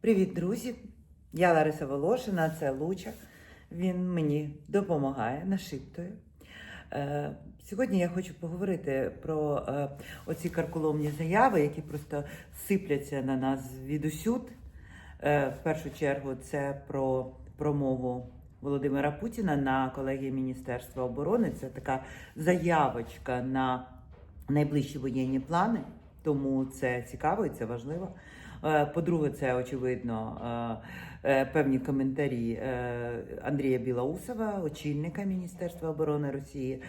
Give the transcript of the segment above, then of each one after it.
Привіт, друзі! Я Лариса Волошина, це Луча. Він мені допомагає, нашіптує. Е, Сьогодні я хочу поговорити про е, оці карколомні заяви, які просто сипляться на нас відусюд. Е, В першу чергу це про промову Володимира Путіна на колегії Міністерства оборони. Це така заявочка на найближчі воєнні плани, тому це цікаво і це важливо. Е, По-друге, це очевидно е, е, певні коментарі Андрія Білоусова, очільника Міністерства оборони Росії,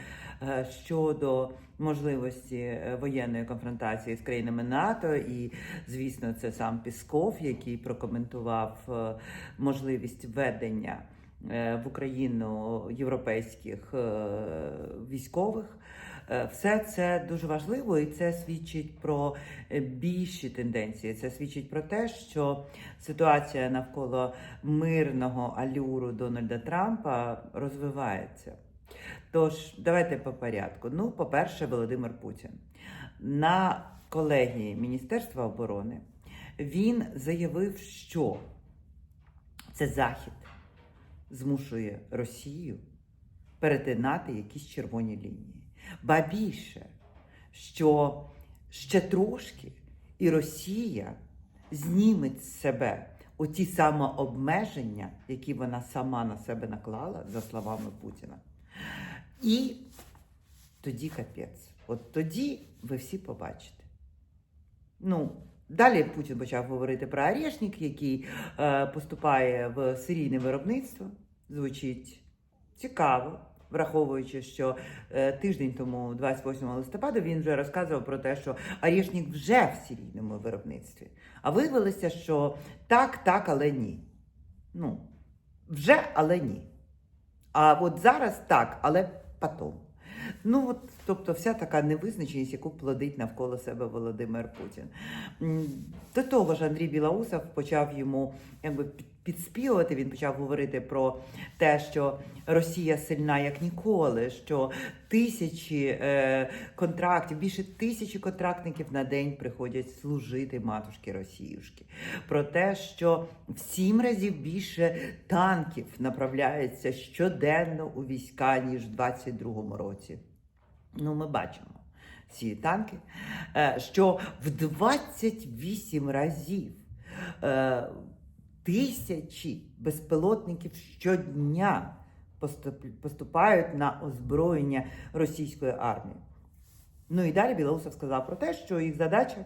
щодо можливості воєнної конфронтації з країнами НАТО. І, звісно, це сам Пісков, який прокоментував можливість введення в Україну європейських військових. Е, Все це дуже важливо, і це свідчить про е, більші тенденції. Це свідчить про те, що ситуація навколо мирного алюру Дональда Трампа розвивається. Тож, давайте по порядку. Ну, по-перше, Володимир Путін на колегії Міністерства оборони він заявив, що це Захід змушує Росію перетинати якісь червоні лінії. Ба більше, що ще трошки і Росія зніме з себе оті самообмеження, які вона сама на себе наклала, за словами Путіна. І тоді капець. От тоді ви всі побачите. Ну, далі Путін почав говорити про Орешник, який е, поступає в серійне виробництво. Звучить цікаво, враховуючи, що е, тиждень тому, 28 листопада, він вже розказував про те, що Орешник вже в серійному виробництві. А виявилося, що так, так, але ні. Ну, вже, але ні. А от зараз так, але потом. Ну, от, тобто, вся така невизначеність, яку плодить навколо себе Володимир Путін. До того ж, Андрій Білоусов почав йому якби підспівувати. Він почав говорити про те, що Росія сильна як ніколи, що тисячі е, контрактів, більше тисячі контрактників на день приходять служити матушки Росіюшки. Про те, що в сім разів більше танків направляється щоденно у війська, ніж в 22-му році. Ну, ми бачимо ці танки, е, що в 28 разів е, тисячі безпілотників щодня поступають на озброєння російської армії. Ну і далі Білоусов сказав про те, що їх задача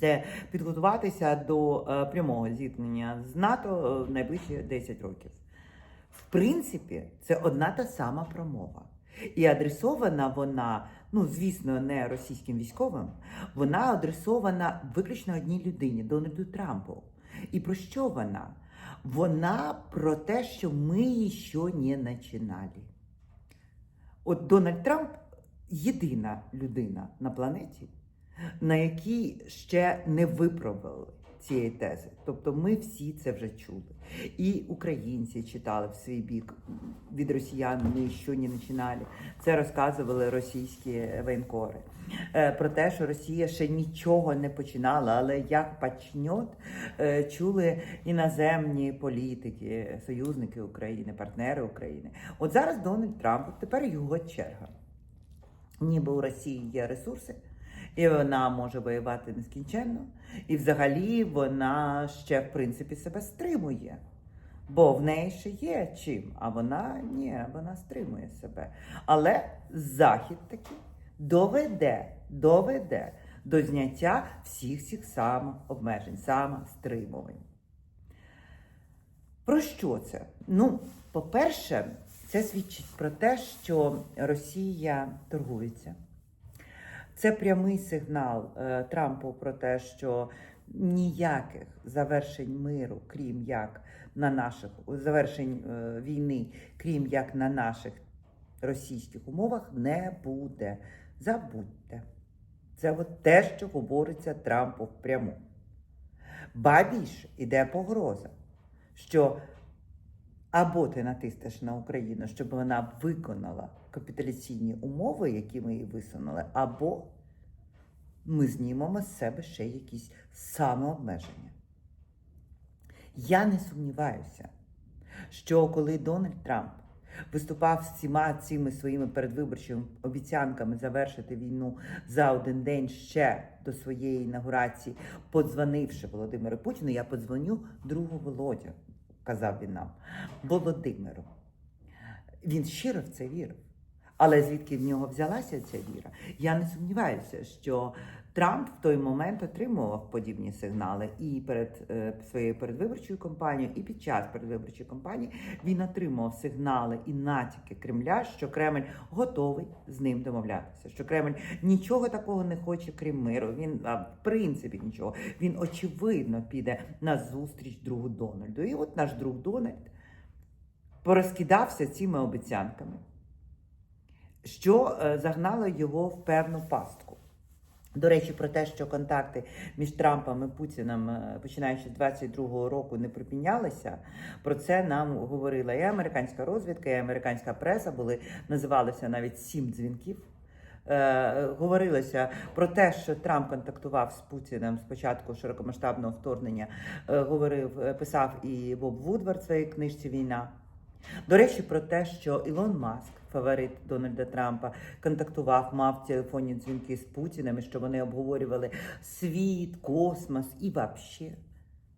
це підготуватися до е, прямого зіткнення з НАТО е, в найближчі 10 років. В принципі, це одна та сама промова. І адресована вона, ну звісно, не російським військовим, вона адресована виключно одній людині Дональду Трампу. І про що вона? Вона про те, що ми ще не починали. От Дональд Трамп єдина людина на планеті, на якій ще не виправили цієї тези. Тобто ми всі це вже чули. І українці читали в свій бік від росіян, ми що не починали. Це розказували російські воєнкори. Е, Про те, що Росія ще нічого не починала, але як почнет, е, чули іноземні політики, союзники України, партнери України. От зараз Дональд Трамп, тепер його черга. Ніби у Росії є ресурси, і вона може воювати нескінченно, і взагалі вона ще, в принципі, себе стримує. Бо в неї ще є чим, а вона ні, вона стримує себе. Але Захід таки доведе, доведе до зняття всіх цих самообмежень, самостримувань. Про що це? Ну, по-перше, це свідчить про те, що Росія торгується. Це прямий сигнал е, Трампу про те, що ніяких завершень миру, крім як на наших завершень е, війни, крім як на наших російських умовах, не буде. Забудьте. Це от те, що говориться Трампу впряму. Ба більше іде погроза, що або ти натиснеш на Україну, щоб вона виконала капітуляційні умови, які ми їй висунули, або ми знімемо з себе ще якісь самообмеження. Я не сумніваюся, що коли Дональд Трамп виступав з всіма цими своїми передвиборчими обіцянками завершити війну за один день ще до своєї інаугурації, подзвонивши Володимиру Путіну, я подзвоню другу Володю, казав він нам, Володимиру. Він щиро в це вірив. Але звідки в нього взялася ця віра? Я не сумніваюся, що Трамп в той момент отримував подібні сигнали і перед е, своєю передвиборчою кампанією, і під час передвиборчої кампанії він отримував сигнали і натяки Кремля, що Кремль готовий з ним домовлятися. Що Кремль нічого такого не хоче, крім миру. Він а, в принципі нічого. Він очевидно піде на зустріч другу Дональду. І от наш друг Дональд порозкидався цими обіцянками що е, загнало його в певну пастку. До речі, про те, що контакти між Трампом і Путіним, е, починаючи з 22-го року, не припинялися. Про це нам говорила і американська розвідка, і американська преса були називалися навіть сім дзвінків. Е, говорилося про те, що Трамп контактував з Путіним з початку широкомасштабного вторгнення. говорив, писав і Боб Вудвард в своїй книжці Війна. До речі, про те, що Ілон Маск, фаворит Дональда Трампа, контактував, мав телефонні дзвінки з Путіним, що вони обговорювали світ, космос і вообще.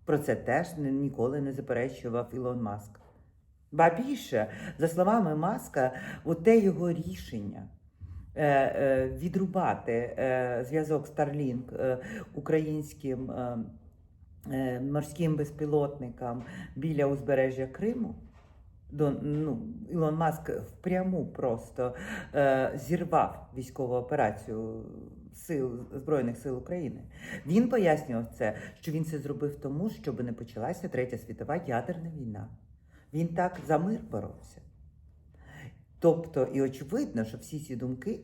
Про це теж ніколи не заперечував Ілон Маск. Ба більше, за словами Маска, оте його рішення е, е, відрубати е, зв'язок Starlink українським морським безпілотникам біля узбережжя Криму. До, ну, Ілон Маск впряму просто е, зірвав військову операцію сил Збройних сил України. Він пояснював це, що він це зробив тому, щоб не почалася третя світова ядерна війна. Він так за мир боровся. Тобто, і очевидно, що всі ці думки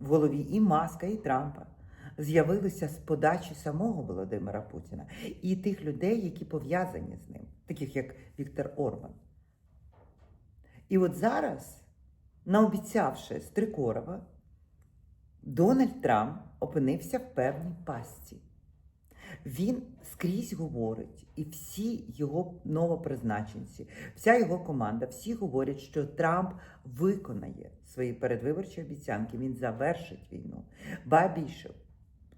в голові і Маска, і Трампа з'явилися з подачі самого Володимира Путіна і тих людей, які пов'язані з ним, таких як Віктор Орбан. І от зараз, наобіцявши Стрикорова, Дональд Трамп опинився в певній пастці. Він скрізь говорить, і всі його новопризначенці, вся його команда, всі говорять, що Трамп виконає свої передвиборчі обіцянки, він завершить війну. Ба більше,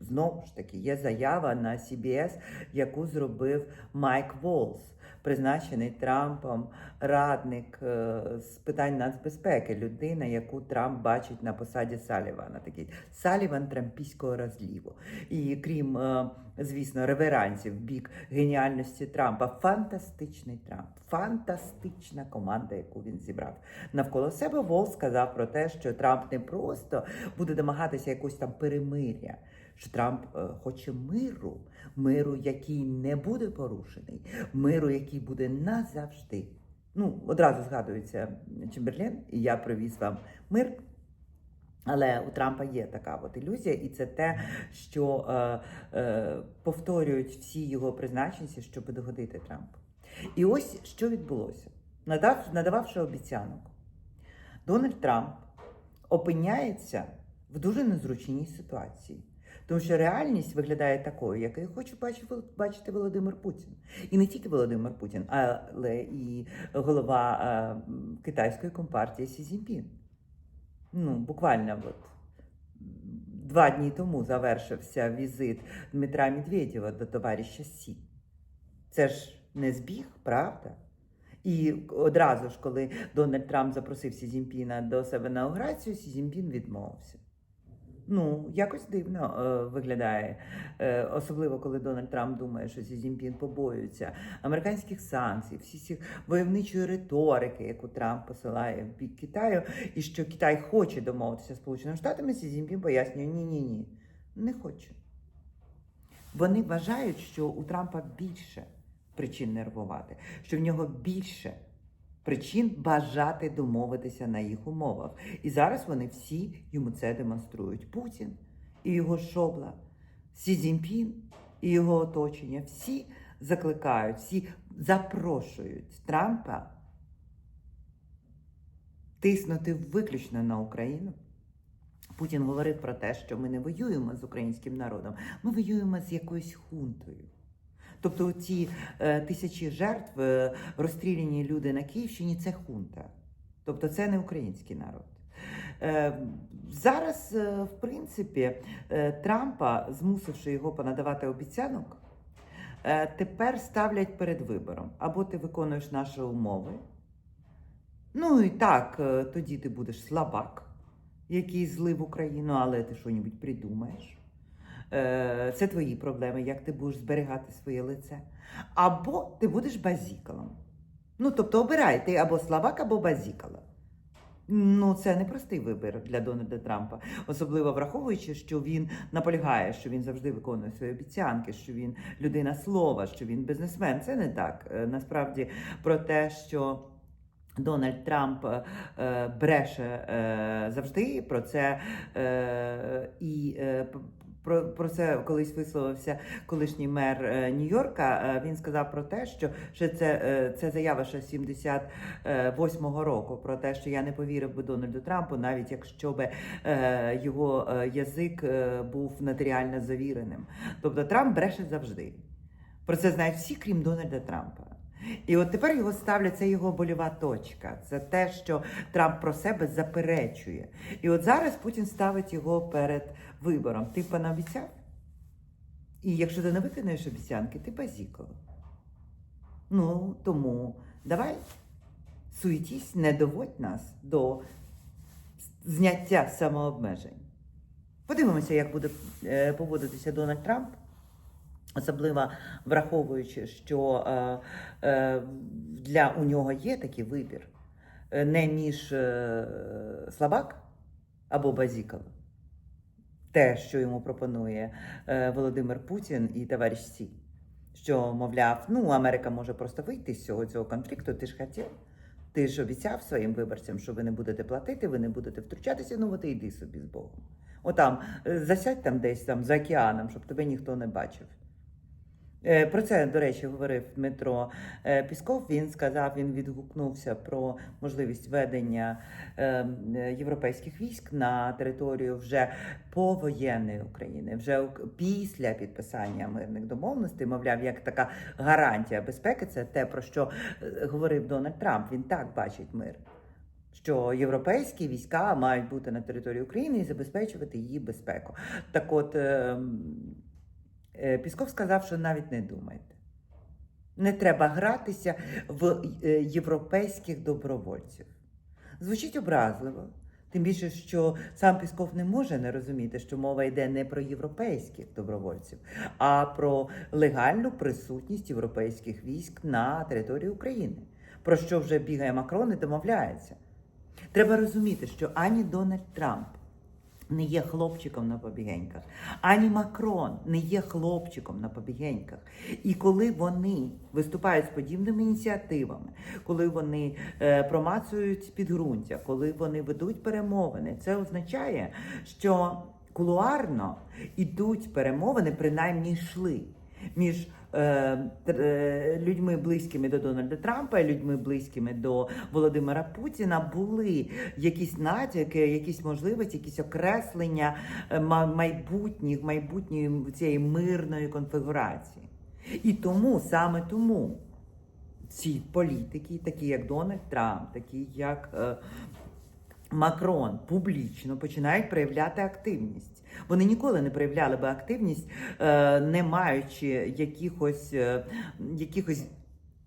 знову ж таки, є заява на CBS, яку зробив Майк Волс, призначений Трампом радник е, з питань нацбезпеки, людина, яку Трамп бачить на посаді Салівана. Такий Саліван трампійського розліву. І крім, е, звісно, реверансів бік геніальності Трампа, фантастичний Трамп, фантастична команда, яку він зібрав навколо себе. Вол сказав про те, що Трамп не просто буде домагатися якогось там перемиря. Що Трамп е, хоче миру, миру, який не буде порушений, миру, який буде назавжди. Ну, одразу згадується Чемберлен, і я привіз вам мир. Але у Трампа є така от ілюзія, і це те, що е, е, повторюють всі його призначенці, щоб догодити Трампу. І ось що відбулося. Надав, надававши обіцянок, Дональд Трамп опиняється в дуже незручній ситуації. Тому що реальність виглядає такою, якою хоче бачити, Володимир Путін. І не тільки Володимир Путін, але і голова китайської компартії Сі Цзіньпін. Ну, буквально от два дні тому завершився візит Дмитра Медведєва до товариша Сі. Це ж не збіг, правда? І одразу ж, коли Дональд Трамп запросив Сі Цзіньпіна до себе на Сі Цзіньпін відмовився. Ну, якось дивно е, виглядає, е, особливо коли Дональд Трамп думає, що Сі Цзіньпін побоюється американських санкцій, всі ці войовничої риторики, яку Трамп посилає в бік Китаю, і що Китай хоче домовитися з Сполученими Штатами, Сі Цзіньпін пояснює, ні, ні, ні, не хоче. Вони вважають, що у Трампа більше причин нервувати, що в нього більше причин бажати домовитися на їх умовах. І зараз вони всі йому це демонструють. Путін і його шобла, Сі Цзіньпін і його оточення. Всі закликають, всі запрошують Трампа тиснути виключно на Україну. Путін говорив про те, що ми не воюємо з українським народом, ми воюємо з якоюсь хунтою. Тобто ці е, тисячі жертв, е, розстріляні люди на Київщині це хунта. Тобто це не український народ. Е, Зараз, е, в принципі, е, Трампа, змусивши його понадавати обіцянок, тепер ставлять перед вибором. Або ти виконуєш наші умови. Ну і так, тоді ти будеш слабак, який злив Україну, але ти що-небудь придумаєш. Е, Це твої проблеми, як ти будеш зберігати своє лице. Або ти будеш базікалом. Ну, тобто обирай, ти або слабак, або базікала. Ну, це непростий вибір для Дональда Трампа, особливо враховуючи, що він наполягає, що він завжди виконує свої обіцянки, що він людина слова, що він бізнесмен. Це не так. Е, Насправді про те, що Дональд Трамп е, бреше завжди про це і про, про це колись висловився колишній мер е, Нью-Йорка. Е, Він сказав про те, що ще це, е, це заява ще 78-го року про те, що я не повірив би Дональду Трампу, навіть якщо би е, його е, язик е, був нотаріально завіреним. Тобто Трамп бреше завжди. Про це знають всі, крім Дональда Трампа. І от тепер його ставлять, це його больова точка. Це те, що Трамп про себе заперечує. І от зараз Путін ставить його перед вибором. Ти понаобіцяв? І якщо ти не виконаєш обіцянки, ти базікало. Ну, тому давай суетісь, не доводь нас до зняття самообмежень. Подивимося, як буде е, поводитися Дональд Трамп. Особливо враховуючи, що е, е, для у нього є такий вибір е, не між слабак або базікало. Те, що йому пропонує Володимир Путін і товариш Сі, що, мовляв, ну, Америка може просто вийти з цього цього конфлікту, ти ж хотів. Ти ж обіцяв своїм виборцям, що ви не будете платити, ви не будете втручатися, ну от і йди собі з Богом. Отам, засядь там десь там за океаном, щоб тебе ніхто не бачив. Е, Про це, до речі, говорив Дмитро е, Пісков. Він сказав, він відгукнувся про можливість ведення е, європейських військ на територію вже повоєнної України, вже після підписання мирних домовленостей, мовляв, як така гарантія безпеки. Це те, про що говорив Дональд Трамп. Він так бачить мир. Що європейські війська мають бути на території України і забезпечувати її безпеку. Так от ем, Пісков сказав, що навіть не думайте. Не треба гратися в е, європейських добровольців. Звучить образливо. Тим більше, що сам Пісков не може не розуміти, що мова йде не про європейських добровольців, а про легальну присутність європейських військ на території України, про що вже бігає Макрон і домовляється. Треба розуміти, що ані Дональд Трамп не є хлопчиком на побігеньках, ані Макрон не є хлопчиком на побігеньках. І коли вони виступають з подібними ініціативами, коли вони е, промацують підґрунтя, коли вони ведуть перемовини, це означає, що кулуарно ідуть перемовини, принаймні йшли між людьми близькими до Дональда Трампа людьми близькими до Володимира Путіна були якісь натяки, якісь можливості, якісь окреслення е, майбутніх, майбутньої цієї мирної конфігурації. І тому саме тому ці політики, такі як Дональд Трамп, такі як е, Макрон, публічно починають проявляти активність. Вони ніколи не проявляли би активність, е, не маючи якихось, е, якихось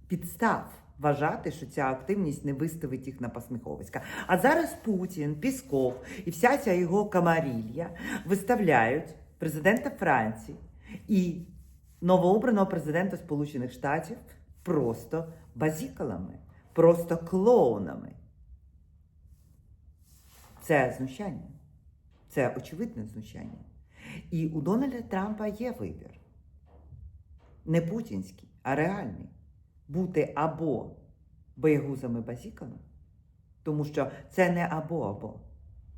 підстав. Вважати, що ця активність не виставить їх на посміховиська. А зараз Путін, Пісков і вся ця його камарілья виставляють президента Франції і новообраного президента Сполучених Штатів просто базікалами, просто клоунами. Це знущання. Це очевидне знущання. І у Дональда Трампа є вибір. Не путінський, а реальний. Бути або боягузами базіками, тому що це не або-або.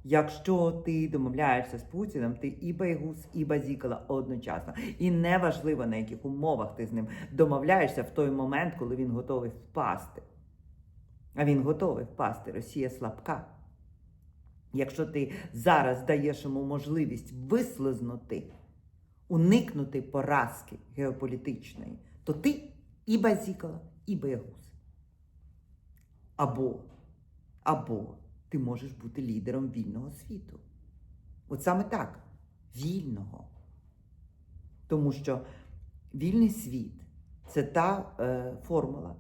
Якщо ти домовляєшся з Путіним, ти і боягуз, і базікала одночасно. І неважливо, на яких умовах ти з ним домовляєшся в той момент, коли він готовий впасти. А він готовий впасти. Росія слабка. Якщо ти зараз даєш йому можливість вислизнути уникнути поразки геополітичної, то ти і базікала, і боягуз. Або, або ти можеш бути лідером вільного світу. От саме так, вільного. Тому що вільний світ це та е, формула,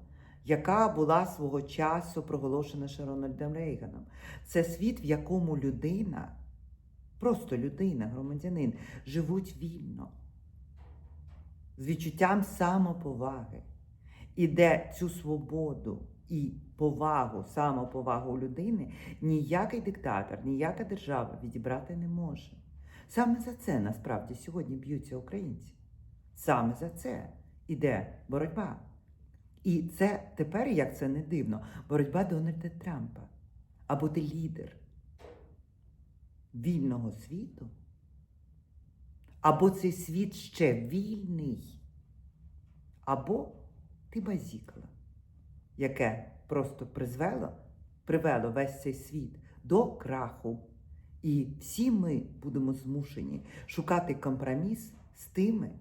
яка була свого часу проголошена ще Рональдом Рейганом. Це світ, в якому людина, просто людина, громадянин, живуть вільно, з відчуттям самоповаги, і де цю свободу і повагу, самоповагу людини ніякий диктатор, ніяка держава відібрати не може. Саме за це насправді сьогодні б'ються українці. Саме за це іде боротьба. І це тепер, як це не дивно, боротьба Дональда Трампа. Або ти лідер вільного світу, або цей світ ще вільний, або ти базікала, яке просто призвело, привело весь цей світ до краху. І всі ми будемо змушені шукати компроміс з тими,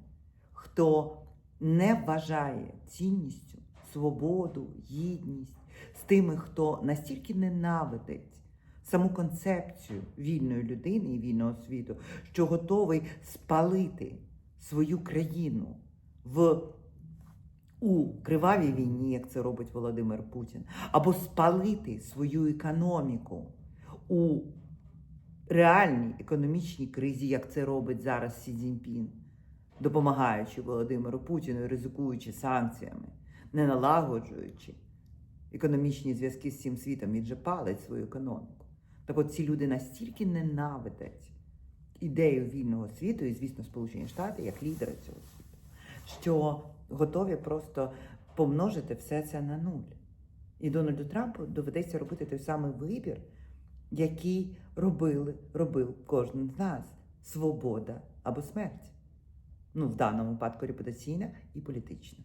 хто не вважає цінністю свободу, гідність, з тими, хто настільки ненавидить саму концепцію вільної людини і вільного світу, що готовий спалити свою країну в у кривавій війні, як це робить Володимир Путін, або спалити свою економіку у реальній економічній кризі, як це робить зараз Сі Цзіньпін, допомагаючи Володимиру Путіну, ризикуючи санкціями, не налагоджуючи економічні зв'язки з цим світом, він же палить свою економіку. Так от ці люди настільки ненавидять ідею вільного світу, і, звісно, Сполучені Штати як лідери цього світу, що готові просто помножити все це на нуль. І Дональду Трампу доведеться робити той самий вибір, який робили, робив кожен з нас: свобода або смерть. Ну, в даному випадку репутаційна і політична.